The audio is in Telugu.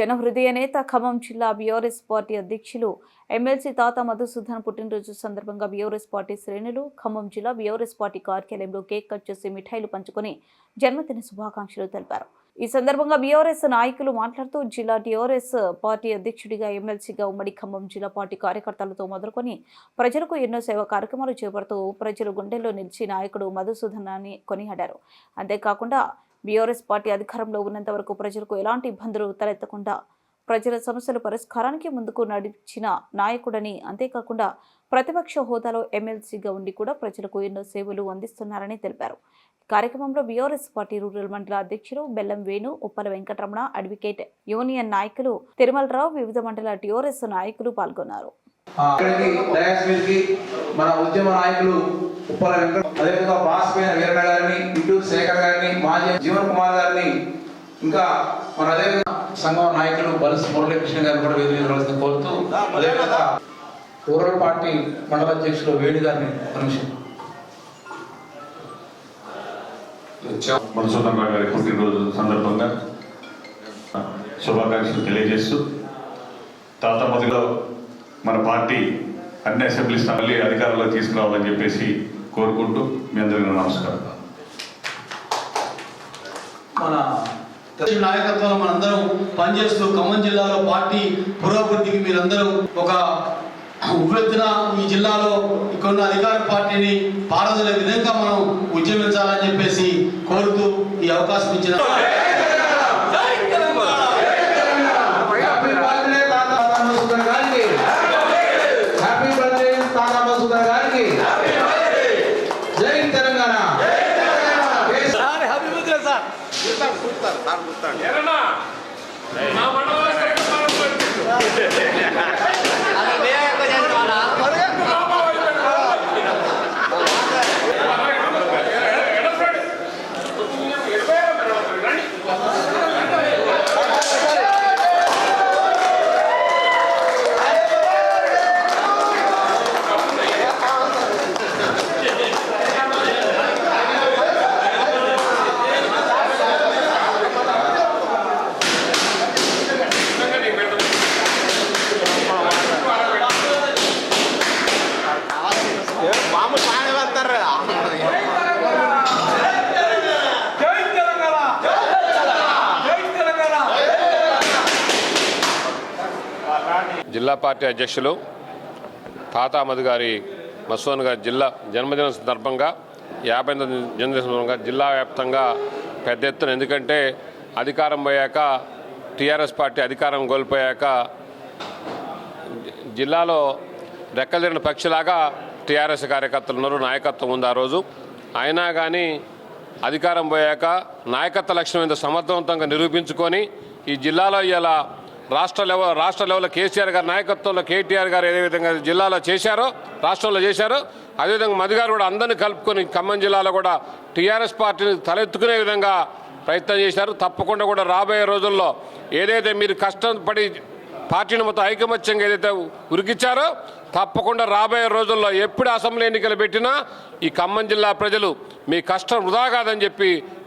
జనహృదయ నేత ఖమ్మం జిల్లా బీఆర్ఎస్ పార్టీ అధ్యక్షులు ఎమ్మెల్సీ తాత మధుసూదన్ పుట్టినరోజు సందర్భంగా బీఆర్ఎస్ పార్టీ శ్రేణులు ఖమ్మం జిల్లా బీఆర్ఎస్ పార్టీ కార్యాలయంలో కేక్ కట్ చేసి మిఠాయిలు పంచుకొని జన్మదిన శుభాకాంక్షలు తెలిపారు. ఈ సందర్భంగా బీఆర్ఎస్ నాయకులు మాట్లాడుతూ జిల్లా టీఆర్ఎస్ పార్టీ అధ్యక్షుడిగా ఎమ్మెల్సీగా ఉమ్మడి ఖమ్మం జిల్లా పార్టీ కార్యకర్తలతో మొదలుకొని ప్రజలకు ఎన్నో సేవా కార్యక్రమాలు చేపడుతూ ప్రజలు గుండెల్లో నిలిచి నాయకుడు మధుసూదనాన్ని కొనియాడారు. అంతేకాకుండా బీఆర్ఎస్ పార్టీ అధికారంలో ఉన్నంత వరకు ప్రజలకు ఎలాంటి ఇబ్బందులు తలెత్తకుండా ప్రజల సమస్యల పరిష్కారానికి ముందుకు నడిచిన నాయకుడని అంతేకాకుండా ప్రతిపక్ష హోదాలో ఎమ్మెల్సీగా ఉండి కూడా ప్రజలకు ఎన్నో సేవలు అందిస్తున్నారని తెలిపారు. కార్యక్రమంలో బీఆర్ఎస్ పార్టీ రూరల్ మండల అధ్యక్షులు బెల్లం వేణు ఉప్పల వెంకటరమణ అడ్వకేట్ యూనియన్ నాయకులు తిరుమలరావు వివిధ మండల టీఆర్ఎస్ నాయకులు పాల్గొన్నారు. మన ఉద్యమ నాయకులు ఉప్పల వెంకట అదేవిధంగా బాస్పైన వీరన్న గారిని ఇటు శేఖర్ గారిని మాజీ జీవన్ కుమార్ గారిని ఇంకా మన అదేవిధంగా సంఘం నాయకులు బలస్ మురళీకృష్ణ గారిని కూడా వేదిక మీద కోరుతూ అదేవిధంగా రూరల్ పార్టీ మండల అధ్యక్షులు వేణు గారిని ఒక నిమిషం. గారి పుట్టినరోజు సందర్భంగా శుభాకాంక్షలు తెలియజేస్తూ తాత మొదటిలో మన పార్టీ అన్ని అసెంబ్లీ మళ్ళీ అధికారంలో తీసుకురావాలని చెప్పేసి కోరుకుంటూ మీ అందరికీ నమస్కారం. మన నాయకత్వంలో మనందరం పనిచేస్తూ ఖమ్మం జిల్లాలో పార్టీ పురోభివృద్ధికి మీరందరూ ఒక ఉవ్వెత్తున ఈ జిల్లాలో ఇక్కడ అధికార పార్టీని పారదలే విధంగా మనం ఉద్యమించాలని చెప్పేసి కోరుతూ ఈ అవకాశం ఇచ్చిన கொடுத்தாரு கொடுத்தாரு நான் கொடுத்தாங்க జిల్లా పార్టీ అధ్యక్షులు తాత గారి మసోన్ గారి జిల్లా జన్మదిన సందర్భంగా యాభై ఎనిమిది జన్మదిన సందర్భంగా జిల్లా వ్యాప్తంగా పెద్ద ఎత్తున ఎందుకంటే అధికారం పోయాక టీఆర్ఎస్ పార్టీ అధికారం కోల్పోయాక జిల్లాలో రెక్కలేని పక్షిలాగా టీఆర్ఎస్ కార్యకర్తలు ఉన్నారు నాయకత్వం ఉంది ఆ రోజు. అయినా కానీ అధికారం పోయాక నాయకత్వ లక్ష్యం మీద సమర్థవంతంగా నిరూపించుకొని ఈ జిల్లాలో ఇలా రాష్ట్ర లెవెల్ రాష్ట్ర లెవెల్లో కేసీఆర్ గారి నాయకత్వంలో కేటీఆర్ గారు ఏ విధంగా జిల్లాలో చేశారో రాష్ట్రంలో చేశారో అదేవిధంగా మధు గారు కూడా అందరినీ కలుపుకొని ఖమ్మం జిల్లాలో కూడా టీఆర్ఎస్ పార్టీని తలెత్తుకునే విధంగా ప్రయత్నం చేశారు. తప్పకుండా కూడా రాబోయే రోజుల్లో ఏదైతే మీరు కష్టపడి పార్టీని మొత్తం ఐకమత్యంగా ఏదైతే ఉరికిచ్చారో తప్పకుండా రాబోయే రోజుల్లో ఎప్పుడు అసెంబ్లీ ఎన్నికలు పెట్టినా ఈ ఖమ్మం జిల్లా ప్రజలు మీ కష్టం వృధా కాదని చెప్పి